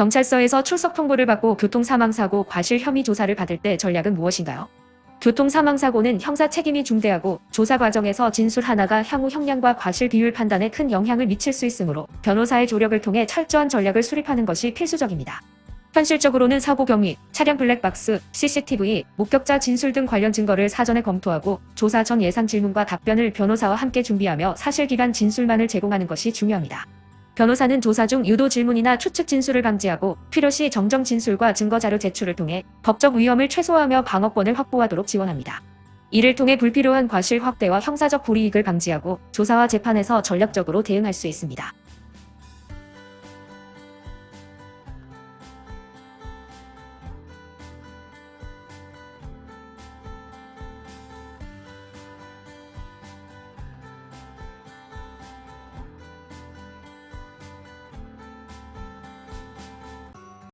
경찰서에서 출석 통보를 받고 교통 사망사고 과실 혐의 조사를 받을 때 전략은 무엇인가요? 교통 사망사고는 형사 책임이 중대하고 조사 과정에서 진술 하나가 향후 형량과 과실 비율 판단에 큰 영향을 미칠 수 있으므로 변호사의 조력을 통해 철저한 전략을 수립하는 것이 필수적입니다. 현실적으로는 사고 경위, 차량 블랙박스, CCTV, 목격자 진술 등 관련 증거를 사전에 검토하고 조사 전 예상 질문과 답변을 변호사와 함께 준비하며 사실 기반 진술만을 제공하는 것이 중요합니다. 변호사는 조사 중 유도 질문이나 추측 진술을 방지하고 필요시 정정 진술과 증거 자료 제출을 통해 법적 위험을 최소화하며 방어권을 확보하도록 지원합니다. 이를 통해 불필요한 과실 확대와 형사적 불이익을 방지하고 조사와 재판에서 전략적으로 대응할 수 있습니다.